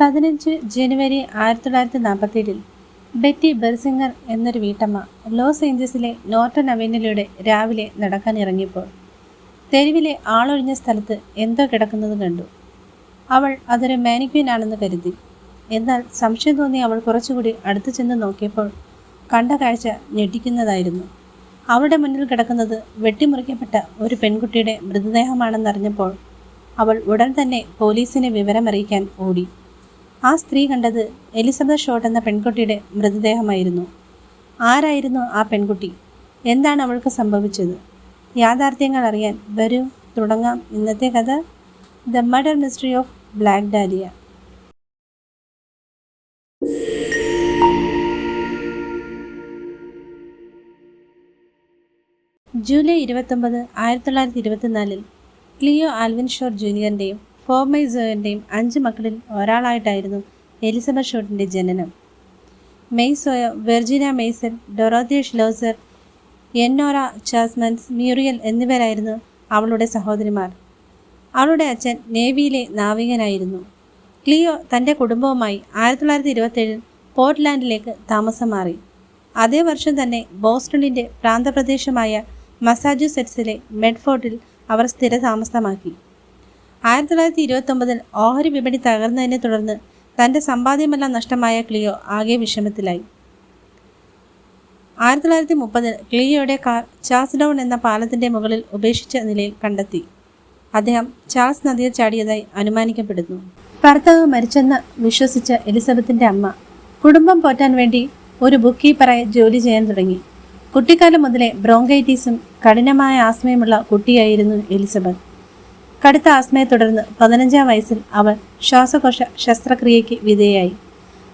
പതിനഞ്ച് ജനുവരി ആയിരത്തി തൊള്ളായിരത്തി നാൽപ്പത്തേഴിൽ ബെറ്റി ബെർസിംഗർ എന്നൊരു വീട്ടമ്മ ലോസ് ഏഞ്ചൽസിലെ നോർട്ടൺ അവന്യൂലൂടെ രാവിലെ നടക്കാൻ ഇറങ്ങിയപ്പോൾ തെരുവിലെ ആളൊഴിഞ്ഞ സ്ഥലത്ത് എന്തോ കിടക്കുന്നത് കണ്ടു. അവൾ അതൊരു മാനിക്വിൻ ആണെന്ന് കരുതി. എന്നാൽ സംശയം തോന്നി അവൾ കുറച്ചുകൂടി അടുത്തു ചെന്ന് നോക്കിയപ്പോൾ കണ്ട കാഴ്ച ഞെട്ടിക്കുന്നതായിരുന്നു. അവളുടെ മുന്നിൽ കിടക്കുന്നത് വെട്ടിമുറിക്കപ്പെട്ട ഒരു പെൺകുട്ടിയുടെ മൃതദേഹമാണെന്നറിഞ്ഞപ്പോൾ അവൾ ഉടൻ തന്നെ പോലീസിനെ വിവരമറിയിക്കാൻ ഓടി. ആ സ്ത്രീ കണ്ടത് എലിസബത്ത് ഷോട്ട് എന്ന പെൺകുട്ടിയുടെ മൃതദേഹമായിരുന്നു. ആരായിരുന്നു ആ പെൺകുട്ടി? എന്താണ് അവൾക്ക് സംഭവിച്ചത്? യാഥാർത്ഥ്യങ്ങൾ അറിയാൻ വരൂ. തുടങ്ങാം ഇന്നത്തെ കഥ. The murder mystery of black Dahlia. July ഇരുപത്തൊമ്പത് ആയിരത്തി തൊള്ളായിരത്തി ഇരുപത്തിനാലിൽ ക്ലിയോ ആൽവിൻ ഷോർ ജൂനിയറിന്റെയും ഫോർമൈസോയറിന്റെയും അഞ്ച് മക്കളിൽ ഒരാളായിട്ടായിരുന്നു എലിസബത്ത് ഷോട്ടിന്റെ ജനനം. മെയ്സോയ വെർജിന മെയ്സൽ ഡൊറോത്തിയ ഷ്ലോസർ എന്നോറ ചാസ്മൻസ് മ്യൂറിയൽ എന്നിവരായിരുന്നു അവളുടെ സഹോദരിമാർ. അവളുടെ അച്ഛൻ നേവിയിലെ നാവികനായിരുന്നു. ക്ലിയോ തന്റെ കുടുംബവുമായി ആയിരത്തി തൊള്ളായിരത്തി ഇരുപത്തേഴിൽ പോർട്ട്ലാൻഡിലേക്ക് താമസം മാറി. അതേ വർഷം തന്നെ ബോസ്റ്റണിന്റെ പ്രാന്തപ്രദേശമായ മസാച്യുസെറ്റ്സിലെ മെഡ്ഫോർട്ടിൽ അവർ സ്ഥിരതാമസമാക്കി. ആയിരത്തി തൊള്ളായിരത്തി ഇരുപത്തൊമ്പതിൽ ഓഹരി വിപണി തകർന്നതിനെ തുടർന്ന് തന്റെ സമ്പാദ്യമെല്ലാം നഷ്ടമായ ക്ലിയോ ആകെ വിഷമത്തിലായി. ആയിരത്തി തൊള്ളായിരത്തി മുപ്പതിൽ ക്ലിയോയുടെ കാർ ചാൾസ് ഡൗൺ എന്ന പാലത്തിന്റെ മുകളിൽ ഉപേക്ഷിച്ച നിലയിൽ കണ്ടെത്തി. അദ്ദേഹം ചാൾസ് നദിയിൽ ചാടിയതായി അനുമാനിക്കപ്പെടുന്നു. ഭർത്താവ് മരിച്ചെന്ന് വിശ്വസിച്ച എലിസബത്തിന്റെ അമ്മ കുടുംബം പോറ്റാൻ വേണ്ടി ഒരു ബുക്ക് കീപ്പറായി ജോലി ചെയ്യാൻ തുടങ്ങി. കുട്ടിക്കാലം മുതലേ ബ്രോങ്കൈറ്റീസും കഠിനമായ ആസ്മയുമുള്ള കുട്ടിയായിരുന്നു എലിസബത്ത്. കടുത്ത ആസ്മയെ തുടർന്ന് പതിനഞ്ചാം വയസ്സിൽ അവൾ ശ്വാസകോശ ശസ്ത്രക്രിയയ്ക്ക് വിധേയായി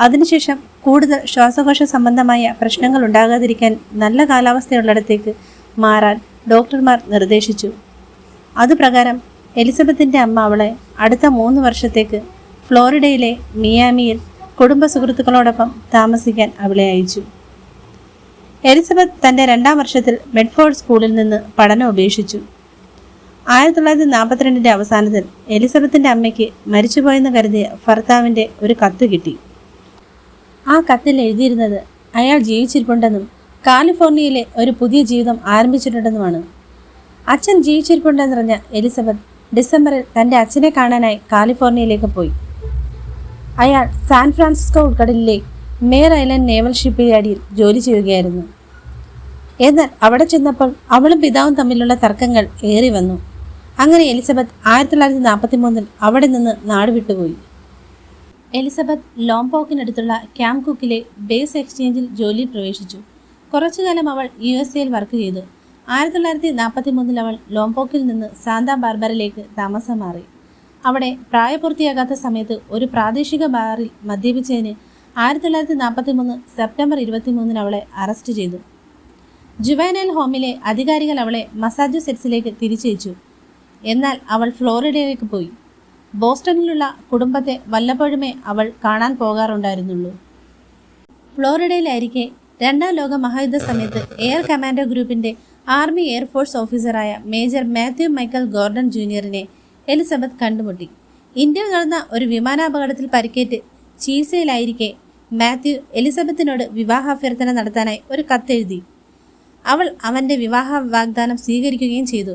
അതിനുശേഷം കൂടുതൽ ശ്വാസകോശ സംബന്ധമായ പ്രശ്നങ്ങൾ ഉണ്ടാകാതിരിക്കാൻ നല്ല കാലാവസ്ഥയുള്ളിടത്തേക്ക് മാറാൻ ഡോക്ടർമാർ നിർദ്ദേശിച്ചു. അതുപ്രകാരം എലിസബത്തിന്റെ അമ്മ അവളെ അടുത്ത മൂന്ന് വർഷത്തേക്ക് ഫ്ലോറിഡയിലെ മിയാമിയിൽ കുടുംബ സുഹൃത്തുക്കളോടൊപ്പം താമസിക്കാൻ അവളെ അയച്ചു. എലിസബത്ത് തന്റെ രണ്ടാം വർഷത്തിൽ മെഡ്ഫോർഡ് സ്കൂളിൽ നിന്ന് പഠനം ഉപേക്ഷിച്ചു. ആയിരത്തി തൊള്ളായിരത്തി നാൽപ്പത്തിരണ്ടിന്റെ അവസാനത്തിൽ എലിസബത്തിന്റെ അമ്മയ്ക്ക് മരിച്ചുപോയെന്ന് കരുതിയ ഭർത്താവിന്റെ ഒരു കത്ത് കിട്ടി. ആ കത്തിൽ എഴുതിയിരുന്നത് അയാൾ ജീവിച്ചിരിപ്പുണ്ടെന്നും കാലിഫോർണിയയിലെ ഒരു പുതിയ ജീവിതം ആരംഭിച്ചിട്ടുണ്ടെന്നുമാണ്. അച്ഛൻ ജീവിച്ചിരിപ്പുണ്ടെന്നറിഞ്ഞ എലിസബത്ത് ഡിസംബറിൽ തന്റെ അച്ഛനെ കാണാനായി കാലിഫോർണിയയിലേക്ക് പോയി. അയാൾ സാൻ ഫ്രാൻസിസ്കോ ഉൾക്കടലിലെ മേർ ഐലൻഡ് നേവൽ ഷിപ്പ് യാർഡിൽ ജോലി ചെയ്യുകയായിരുന്നു. എന്നാൽ അവിടെ ചെന്നപ്പോൾ അവളും പിതാവും തമ്മിലുള്ള തർക്കങ്ങൾ ഏറി വന്നു അങ്ങനെ എലിസബത്ത് ആയിരത്തി തൊള്ളായിരത്തി നാൽപ്പത്തി മൂന്നിൽ അവിടെ നിന്ന് നാട് വിട്ടുപോയി. എലിസബത്ത് ലോംപോക്കിനടുത്തുള്ള ക്യാമ്പ് കുക്കിലെ ബേസ് എക്സ്ചേഞ്ചിൽ ജോലിയിൽ പ്രവേശിച്ചു. കുറച്ചുകാലം അവൾ യു എസ് എയിൽ വർക്ക് ചെയ്തു. ആയിരത്തി തൊള്ളായിരത്തി നാൽപ്പത്തി മൂന്നിൽ അവൾ ലോംപോക്കിൽ നിന്ന് സാന്താ ബാർബറിലേക്ക് താമസം മാറി. അവിടെ പ്രായപൂർത്തിയാകാത്ത സമയത്ത് ഒരു പ്രാദേശിക ബാറിൽ മദ്യപിച്ചതിന് ആയിരത്തി തൊള്ളായിരത്തി നാൽപ്പത്തി മൂന്ന് സെപ്റ്റംബർ ഇരുപത്തി മൂന്നിന് അവളെ അറസ്റ്റ് ചെയ്തു. ജുവൈനൽ ഹോമിലെ അധികാരികൾ അവളെ മസാച്യുസെറ്റ്സിലേക്ക് തിരിച്ചയച്ചു. എന്നാൽ അവൾ ഫ്ലോറിഡയിലേക്ക് പോയി. ബോസ്റ്റണിലുള്ള കുടുംബത്തെ വല്ലപ്പോഴുമേ അവൾ കാണാൻ പോകാറുണ്ടായിരുന്നുള്ളൂ. ഫ്ലോറിഡയിലായിരിക്കെ രണ്ടാം ലോക മഹായുദ്ധ സമയത്ത് എയർ കമാൻഡോ ഗ്രൂപ്പിന്റെ ആർമി എയർഫോഴ്സ് ഓഫീസറായ മേജർ മാത്യു മൈക്കൽ ഗോർഡൻ ജൂനിയറിനെ എലിസബത്ത് കണ്ടുമുട്ടി. ഇന്ത്യയിൽ നടന്ന ഒരു വിമാനാപകടത്തിൽ പരിക്കേറ്റ് ചികിത്സയിലായിരിക്കെ മാത്യു എലിസബത്തിനോട് വിവാഹാഭ്യർത്ഥന നടത്താനായി ഒരു കത്തെഴുതി. അവൾ അവന്റെ വിവാഹ വാഗ്ദാനം സ്വീകരിക്കുകയും ചെയ്തു.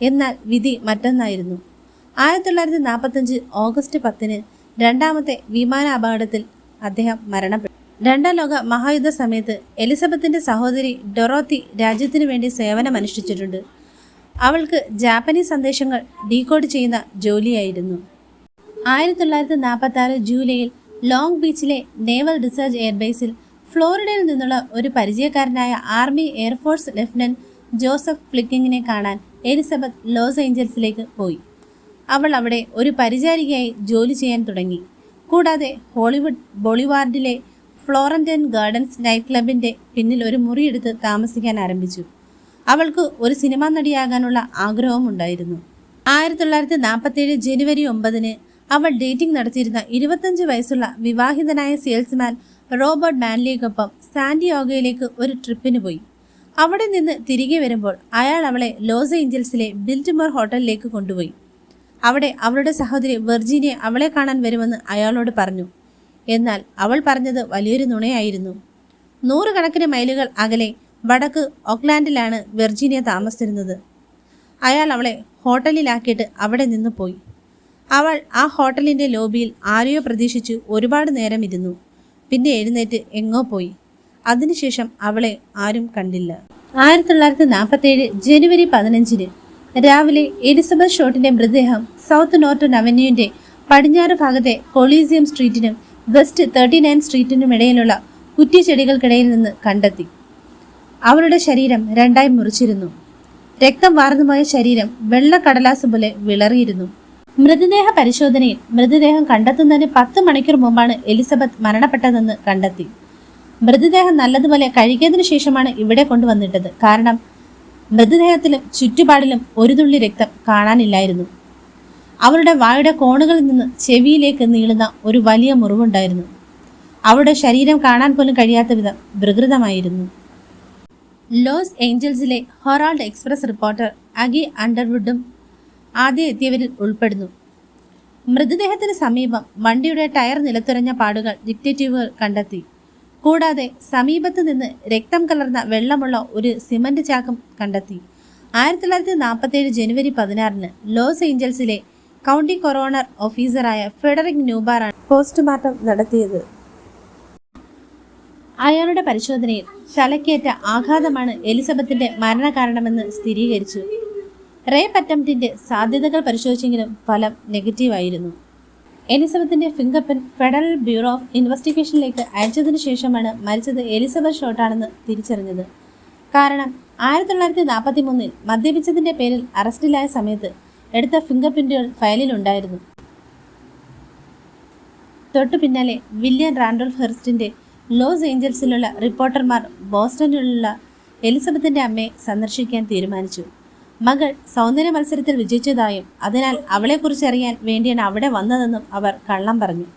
എന്നാൽ വിധി മറ്റൊന്നായിരുന്നു. ആയിരത്തി തൊള്ളായിരത്തി നാൽപ്പത്തഞ്ച് ഓഗസ്റ്റ് പത്തിന് രണ്ടാമത്തെ വിമാന അപകടത്തിൽ അദ്ദേഹം മരണപ്പെട്ടു. രണ്ടാം ലോക മഹായുദ്ധ സമയത്ത് എലിസബത്തിന്റെ സഹോദരി ഡൊറോത്തി രാജ്യത്തിനു വേണ്ടി സേവനമനുഷ്ഠിച്ചിട്ടുണ്ട്. അവൾക്ക് ജാപ്പനീസ് സന്ദേശങ്ങൾ ഡീകോഡ് ചെയ്യുന്ന ജോലിയായിരുന്നു. ആയിരത്തി തൊള്ളായിരത്തി നാൽപ്പത്തി ആറ് ജൂലൈയിൽ ലോങ് ബീച്ചിലെ നേവൽ റിസർച്ച് എയർബേസിൽ ഫ്ലോറിഡയിൽ നിന്നുള്ള ഒരു പരിചയക്കാരനായ army air force lieutenant Joseph ഫ്ലിക്കിങ്ങിനെ കാണാൻ എലിസബത്ത് ലോസ് ഏഞ്ചൽസിലേക്ക് പോയി. അവൾ അവിടെ ഒരു പരിചാരികയായി ജോലി ചെയ്യാൻ തുടങ്ങി. കൂടാതെ ഹോളിവുഡ് ബോളിവാർഡിലെ ഫ്ലോറന്റൈൻ ഗാർഡൻസ് നൈറ്റ് ക്ലബിന്റെ പിന്നിൽ ഒരു മുറിയെടുത്ത് താമസിക്കാൻ ആരംഭിച്ചു. അവൾക്ക് ഒരു സിനിമാ നടിയാകാനുള്ള ആഗ്രഹവും ഉണ്ടായിരുന്നു. ആയിരത്തി തൊള്ളായിരത്തി നാൽപ്പത്തേഴ് ജനുവരി ഒമ്പതിന് അവൾ ഡേറ്റിംഗ് നടത്തിയിരുന്ന ഇരുപത്തഞ്ച് വയസ്സുള്ള വിവാഹിതനായ സെയിൽസ്മാൻ റോബർട്ട് മാൻലിയക്കൊപ്പം സാന്റിയോഗയിലേക്ക് ഒരു ട്രിപ്പിന് പോയി. അവിടെ നിന്ന് തിരികെ വരുമ്പോൾ അയാൾ അവളെ ലോസ് ഏഞ്ചൽസിലെ ബിൽറ്റ്മോർ ഹോട്ടലിലേക്ക് കൊണ്ടുപോയി. അവിടെ അവളുടെ സഹോദരി വെർജീനിയ അവളെ കാണാൻ വരുമെന്ന് അയാളോട് പറഞ്ഞു. എന്നാൽ അവൾ പറഞ്ഞത് വലിയൊരു നുണയായിരുന്നു. നൂറുകണക്കിന് മൈലുകൾ അകലെ വടക്ക് ഓക്ലാൻഡിലാണ് വെർജീനിയ താമസിച്ചിരുന്നത്. അയാൾ അവളെ ഹോട്ടലിലാക്കിയിട്ട് അവിടെ നിന്ന് പോയി. അവൾ ആ ഹോട്ടലിന്റെ ലോബിയിൽ ആരെയോ പ്രതീക്ഷിച്ച് ഒരുപാട് നേരം ഇരുന്നു പിന്നെ എഴുന്നേറ്റ് എങ്ങോ പോയി. അതിനുശേഷം അവളെ ആരും കണ്ടില്ല. ആയിരത്തി തൊള്ളായിരത്തി നാൽപ്പത്തേഴ് ജനുവരി പതിനഞ്ചിന് രാവിലെ എലിസബത്ത് ഷോട്ടിന്റെ മൃതദേഹം സൗത്ത് നോർട്ടൺ അവന്യൂവിന്റെ പടിഞ്ഞാറ് ഭാഗത്തെ കൊളീസിയം സ്ട്രീറ്റിനും വെസ്റ്റ് തേർട്ടി നയൻ സ്ട്രീറ്റിനും ഇടയിലുള്ള കുറ്റിച്ചെടികൾക്കിടയിൽ നിന്ന് കണ്ടെത്തി. അവളുടെ ശരീരം രണ്ടായി മുറിച്ചിരുന്നു. രക്തം വാർന്നുപോയ ശരീരം വെള്ളക്കടലാസ് പോലെ വിളറിയിരുന്നു. മൃതദേഹ പരിശോധനയിൽ മൃതദേഹം കണ്ടെത്തുന്നതിന് പത്ത് മണിക്കൂർ മുമ്പാണ് എലിസബത്ത് മരണപ്പെട്ടതെന്ന് കണ്ടെത്തി. മൃതദേഹം നല്ലതുപോലെ കഴുകിയതിനു ശേഷമാണ് ഇവിടെ കൊണ്ടുവന്നിട്ടത്. കാരണം മൃതദേഹത്തിലും ചുറ്റുപാടിലും ഒരു തുള്ളി രക്തം കാണാനില്ലായിരുന്നു. അവരുടെ വായുടെ കോണുകളിൽ നിന്ന് ചെവിയിലേക്ക് നീളുന്ന ഒരു വലിയ മുറിവുണ്ടായിരുന്നു. അവരുടെ ശരീരം കാണാൻ പോലും കഴിയാത്ത വിധം വികൃതമായിരുന്നു. ലോസ് ഏഞ്ചൽസിലെ ഹൊറാൾഡ് എക്സ്പ്രസ് റിപ്പോർട്ടർ അഗി അണ്ടർവുഡും ആദ്യം എത്തിയവരിൽ ഉൾപ്പെടുന്നു. മൃതദേഹത്തിന് സമീപം വണ്ടിയുടെ ടയർ നിലത്തുരഞ്ഞ പാടുകൾ ഡിറ്റക്റ്റീവുകൾ കണ്ടെത്തി. കൂടാതെ സമീപത്ത് നിന്ന് രക്തം കലർന്ന വെള്ളമുള്ള ഒരു സിമന്റ് ചാക്കും കണ്ടെത്തി. ആയിരത്തി തൊള്ളായിരത്തി നാൽപ്പത്തേഴ് ജനുവരി പതിനാറിന് ലോസ് ഏഞ്ചൽസിലെ കൗണ്ടി കൊറോണർ ഓഫീസറായ ഫെഡറിക് ന്യൂബാറാണ് പോസ്റ്റ്മോർട്ടം നടത്തിയത്. അയാളുടെ പരിശോധനയിൽ തലക്കേറ്റ ആഘാതമാണ് എലിസബത്തിന്റെ മരണകാരണമെന്ന് സ്ഥിരീകരിച്ചു. റേപ്പ് അറ്റംപ്റ്റിന്റെ സാധ്യതകൾ പരിശോധിച്ചെങ്കിലും ഫലം നെഗറ്റീവായിരുന്നു. എലിസബത്തിന്റെ finger print federal bureau of ഇൻവെസ്റ്റിഗേഷനിലേക്ക് അയച്ചതിനു ശേഷമാണ് മരിച്ചത് എലിസബത്ത് ഷോട്ടാണെന്ന് തിരിച്ചറിഞ്ഞത്. കാരണം ആയിരത്തി തൊള്ളായിരത്തി നാൽപ്പത്തി മൂന്നിൽ മദ്യപിച്ചതിന്റെ പേരിൽ അറസ്റ്റിലായ സമയത്ത് എടുത്ത ഫിംഗർ പ്രിന്റുകൾ ഫയലിലുണ്ടായിരുന്നു. തൊട്ടു പിന്നാലെ വില്യം റാൻഡോൾഫ് ഹെർസ്റ്റിന്റെ ലോസ് ഏഞ്ചൽസിലുള്ള റിപ്പോർട്ടർമാർ ബോസ്റ്റണിലുള്ള എലിസബത്തിന്റെ അമ്മയെ സന്ദർശിക്കാൻ തീരുമാനിച്ചു. മകൾ സൗന്ദര്യ മത്സരത്തിൽ വിജയിച്ചതായും അതിനാൽ അവളെക്കുറിച്ച് അറിയാൻ വേണ്ടിയാണ് അവിടെ വന്നതെന്നും അവർ കള്ളം പറഞ്ഞു.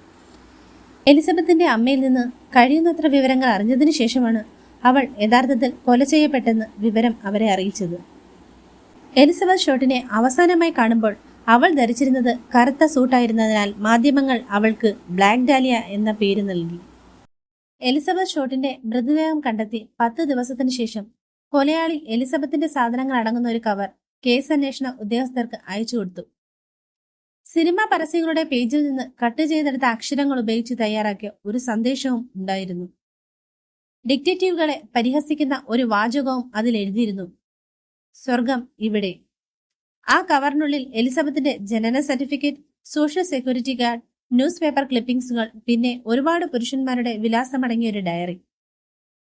എലിസബത്തിന്റെ അമ്മയിൽ നിന്ന് കഴിയുന്നത്ര വിവരങ്ങൾ അറിഞ്ഞതിന് ശേഷമാണ് അവൾ യഥാർത്ഥത്തിൽ കൊല ചെയ്യപ്പെട്ടെന്ന് വിവരം അവരെ അറിയിച്ചത്. എലിസബത്ത് ഷോട്ടിനെ അവസാനമായി കാണുമ്പോൾ അവൾ ധരിച്ചിരുന്നത് കറുത്ത സൂട്ടായിരുന്നതിനാൽ മാധ്യമങ്ങൾ അവൾക്ക് ബ്ലാക്ക് ഡാലിയ എന്ന പേര് നൽകി. എലിസബത്ത് ഷോട്ടിന്റെ മൃതദേഹം കണ്ടെത്തി പത്ത് ദിവസത്തിനു ശേഷം കൊലയാളി എലിസബത്തിന്റെ സാധനങ്ങൾ അടങ്ങുന്ന ഒരു കവർ കേസ് അന്വേഷണ ഉദ്യോഗസ്ഥർക്ക് അയച്ചു കൊടുത്തു. സിനിമാ പരസ്യങ്ങളുടെ പേജിൽ നിന്ന് കട്ട് ചെയ്തെടുത്ത അക്ഷരങ്ങൾ ഉപയോഗിച്ച് തയ്യാറാക്കിയ ഒരു സന്ദേശവും ഉണ്ടായിരുന്നു. ഡിക്റ്റേറ്റീവുകളെ പരിഹസിക്കുന്ന ഒരു വാചകവും അതിൽ എഴുതിയിരുന്നു. സ്വർഗം ഇവിടെ. ആ കവറിനുള്ളിൽ എലിസബത്തിന്റെ ജനന certificate social security card newspaper ക്ലിപ്പിംഗ്സുകൾ പിന്നെ ഒരുപാട് പുരുഷന്മാരുടെ വിലാസമടങ്ങിയ ഒരു ഡയറി.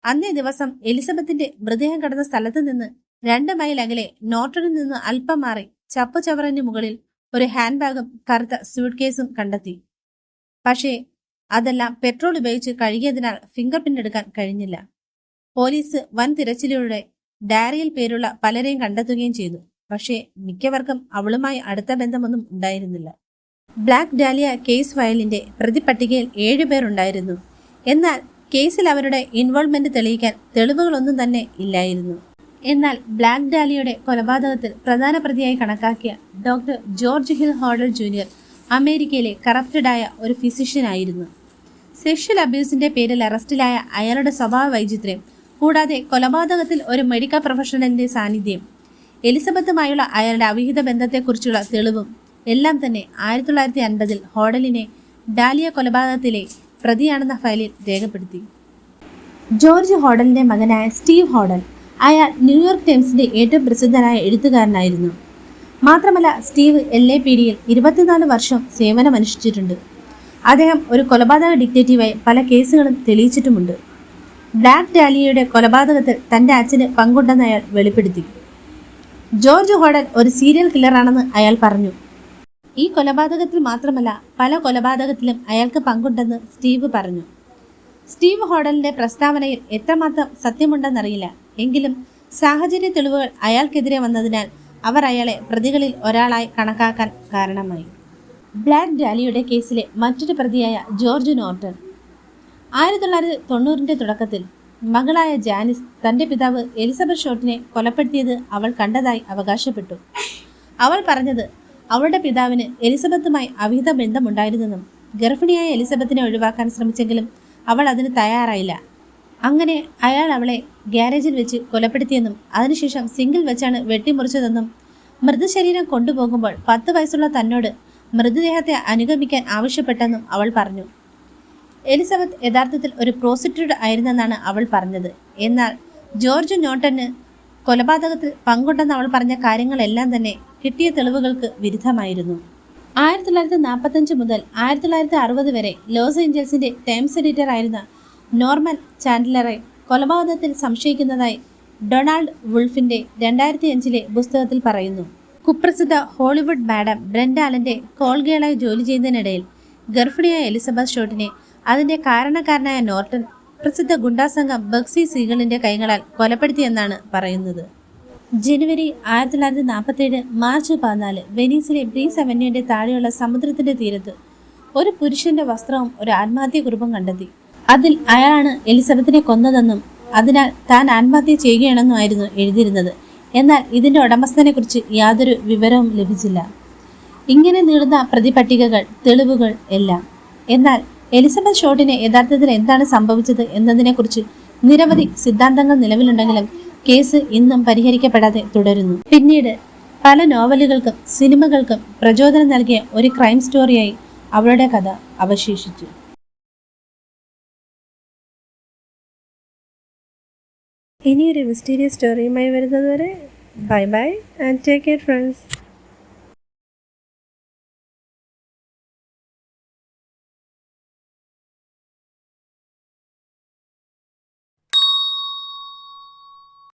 അന്നേ ദിവസം എലിസബത്തിന്റെ മൃതദേഹം കടന്ന സ്ഥലത്ത് നിന്ന് രണ്ട് മൈൽ അകലെ നോട്ടറിൽ നിന്ന് അല്പം മാറി ചപ്പു ചവറിന് മുകളിൽ ഒരു ഹാൻഡ് ബാഗും കറുത്ത സ്യൂട്ട് കേസും കണ്ടെത്തി. പക്ഷേ അതെല്ലാം പെട്രോൾ ഉപയോഗിച്ച് കഴുകിയതിനാൽ ഫിംഗർ പ്രിന്റ് എടുക്കാൻ കഴിഞ്ഞില്ല. പോലീസ് വൻ തിരച്ചിലൂടെ ഡയറിയിൽ പേരുള്ള പലരെയും കണ്ടെത്തുകയും ചെയ്തു. പക്ഷേ മിക്കവർക്കും അവളുമായി അടുത്ത ബന്ധമൊന്നും ഉണ്ടായിരുന്നില്ല. ബ്ലാക്ക് ഡാലിയ കേസ് ഫയലിന്റെ പ്രതിപട്ടികയിൽ ഏഴുപേരുണ്ടായിരുന്നു എന്നാൽ കേസിൽ അവരുടെ ഇൻവോൾവ്മെന്റ് തെളിയിക്കാൻ തെളിവുകളൊന്നും തന്നെ ഇല്ലായിരുന്നു. എന്നാൽ ബ്ലാക്ക് ഡാലിയുടെ കൊലപാതകത്തിൽ പ്രധാന പ്രതിയായി കണക്കാക്കിയ doctor George Hill Hodel junior അമേരിക്കയിലെ കറപ്റ്റഡായ ഒരു ഫിസിഷ്യനായിരുന്നു സെക്ഷൽ അബ്യൂസിന്റെ പേരിൽ അറസ്റ്റിലായ അയാളുടെ സ്വഭാവ വൈചിത്ര്യം കൂടാതെ കൊലപാതകത്തിൽ ഒരു മെഡിക്കൽ പ്രൊഫഷണലിന്റെ സാന്നിധ്യം എലിസബത്തുമായുള്ള അയാളുടെ അവിഹിത ബന്ധത്തെക്കുറിച്ചുള്ള തെളിവും എല്ലാം തന്നെ ആയിരത്തി തൊള്ളായിരത്തി അൻപതിൽ ഹോഡലിനെ ഡാലിയ കൊലപാതകത്തിലെ പ്രതിയാണെന്ന ഫയലിൽ രേഖപ്പെടുത്തി. ജോർജ് ഹോഡലിന്റെ മകനായ സ്റ്റീവ് ഹോഡൽ അയാൾ ന്യൂയോർക്ക് ടൈംസിന്റെ ഏറ്റവും പ്രസിദ്ധനായ എഴുത്തുകാരനായിരുന്നു. മാത്രമല്ല സ്റ്റീവ് എൽ എ പി ഡിയിൽ ഇരുപത്തിനാല് വർഷം സേവനമനുഷ്ഠിച്ചിട്ടുണ്ട്. അദ്ദേഹം ഒരു കൊലപാതക ഡിക്റ്റേറ്റീവായി പല കേസുകളും തെളിയിച്ചിട്ടുമുണ്ട്. ബ്ലാക്ക് ഡാലിയയുടെ കൊലപാതകത്തിൽ തന്റെ അച്ഛന് പങ്കുണ്ടെന്ന് അയാൾ വെളിപ്പെടുത്തി. ജോർജ് ഹോഡൽ ഒരു സീരിയൽ കില്ലറാണെന്ന് അയാൾ പറഞ്ഞു. ഈ കൊലപാതകത്തിൽ മാത്രമല്ല പല കൊലപാതകത്തിലും അയാൾക്ക് പങ്കുണ്ടെന്ന് സ്റ്റീവ് പറഞ്ഞു. സ്റ്റീവ് ഹോഡലിന്റെ പ്രസ്താവനയിൽ എത്രമാത്രം സത്യമുണ്ടെന്നറിയില്ല. എങ്കിലും സാഹചര്യ തെളിവുകൾ അയാൾക്കെതിരെ വന്നതിനാൽ അവർ അയാളെ പ്രതികളിൽ ഒരാളായി കണക്കാക്കാൻ കാരണമായി. ബ്ലാക്ക് ഡാലിയുടെ കേസിലെ മറ്റൊരു പ്രതിയായ ജോർജ് നോർട്ടൺ. ആയിരത്തി തൊള്ളായിരത്തി തൊണ്ണൂറിന്റെ തുടക്കത്തിൽ മകളായ ജാനിസ് തന്റെ പിതാവ് എലിസബത്ത് ഷോട്ടിനെ കൊലപ്പെടുത്തിയത് അവൾ കണ്ടതായി അവകാശപ്പെട്ടു. അവൾ പറഞ്ഞത് അവളുടെ പിതാവിന് എലിസബത്തുമായി അവിഹിത ബന്ധമുണ്ടായിരുന്നെന്നും ഗർഭിണിയായ എലിസബത്തിനെ ഒഴിവാക്കാൻ ശ്രമിച്ചെങ്കിലും അവൾ അതിന് തയ്യാറായില്ല. അങ്ങനെ അയാൾ അവളെ ഗ്യാരേജിൽ വെച്ച് കൊലപ്പെടുത്തിയെന്നും അതിനുശേഷം സിംഗിൾ വെച്ചാണ് വെട്ടിമുറിച്ചതെന്നും മൃതശരീരം കൊണ്ടുപോകുമ്പോൾ പത്ത് വയസ്സുള്ള തന്നോട് മൃതദേഹത്തെ അനുഗമിക്കാൻ ആവശ്യപ്പെട്ടെന്നും അവൾ പറഞ്ഞു. എലിസബത്ത് യഥാർത്ഥത്തിൽ ഒരു പ്രോസിറ്റ്യൂട്ട് ആയിരുന്നെന്നാണ് അവൾ പറഞ്ഞത്. എന്നാൽ ജോർജ് നോട്ടന് കൊലപാതകത്തിൽ പങ്കുണ്ടെന്ന് അവൾ പറഞ്ഞ കാര്യങ്ങളെല്ലാം തന്നെ കിട്ടിയ തെളിവുകൾക്ക് വിരുദ്ധമായിരുന്നു. ആയിരത്തി തൊള്ളായിരത്തി നാൽപ്പത്തഞ്ച് മുതൽ ആയിരത്തി തൊള്ളായിരത്തി അറുപത് വരെ ലോസ് ഏഞ്ചൽസിന്റെ ടൈംസ് എഡിറ്റർ ആയിരുന്ന നോർമൻ ചാൻഡ്ലറെ കൊലപാതകത്തിൽ സംശയിക്കുന്നതായി ഡൊണാൾഡ് വുൾഫിന്റെ രണ്ടായിരത്തി അഞ്ചിലെ പുസ്തകത്തിൽ പറയുന്നു. കുപ്രസിദ്ധ ഹോളിവുഡ് മാഡം ബ്രെൻഡ ആലന്റെ കോൾ ഗേളായി ജോലി ചെയ്യുന്നതിനിടയിൽ ഗർഭിണിയായ എലിസബത്ത് ഷോട്ടിനെ അതിന്റെ കാരണക്കാരനായ നോർട്ടൺ പ്രസിദ്ധ ഗുണ്ടാസംഘം ബക്സി സീഗളിന്റെ കൈകളാൽ കൊലപ്പെടുത്തിയെന്നാണ് പറയുന്നത്. ജനുവരി ആയിരത്തി തൊള്ളായിരത്തി നാൽപ്പത്തേഴ് മാർച്ച് പതിനാല് വെനീസിലെ ബ്രീസ് അവന്യൂവിന്റെ താഴെയുള്ള സമുദ്രത്തിന്റെ തീരത്ത് ഒരു പുരുഷന്റെ വസ്ത്രവും ഒരു ആത്മഹത്യ കുറിപ്പും കണ്ടെത്തി. അതിൽ അയാളാണ് എലിസബത്തിനെ കൊന്നതെന്നും അതിനാൽ താൻ ആത്മഹത്യ ചെയ്യുകയാണെന്നുമായിരുന്നു എഴുതിയിരുന്നത്. എന്നാൽ ഇതിന്റെ ഉടമസ്ഥനെക്കുറിച്ച് യാതൊരു വിവരവും ലഭിച്ചില്ല. ഇങ്ങനെ നീളുന്ന പ്രതിപട്ടികകൾ തെളിവുകൾ എല്ലാം. എന്നാൽ എലിസബത്ത് ഷോട്ടിന് യഥാർത്ഥത്തിൽ എന്താണ് സംഭവിച്ചത് എന്നതിനെക്കുറിച്ച് നിരവധി സിദ്ധാന്തങ്ങൾ നിലവിലുണ്ടെങ്കിലും കേസ് ഇന്നും പരിഹരിക്കപ്പെടാതെ തുടരുന്നു. പിന്നീട് പല നോവലുകൾക്കും സിനിമകൾക്കും പ്രചോദനം നൽകിയ ഒരു ക്രൈം സ്റ്റോറിയായി അവളുടെ കഥ അവശേഷിച്ചു. ഇനിയൊരു മിസ്റ്റീരിയസ് സ്റ്റോറിയുമായി വരുന്നതുവരെ bye bye and take care friends.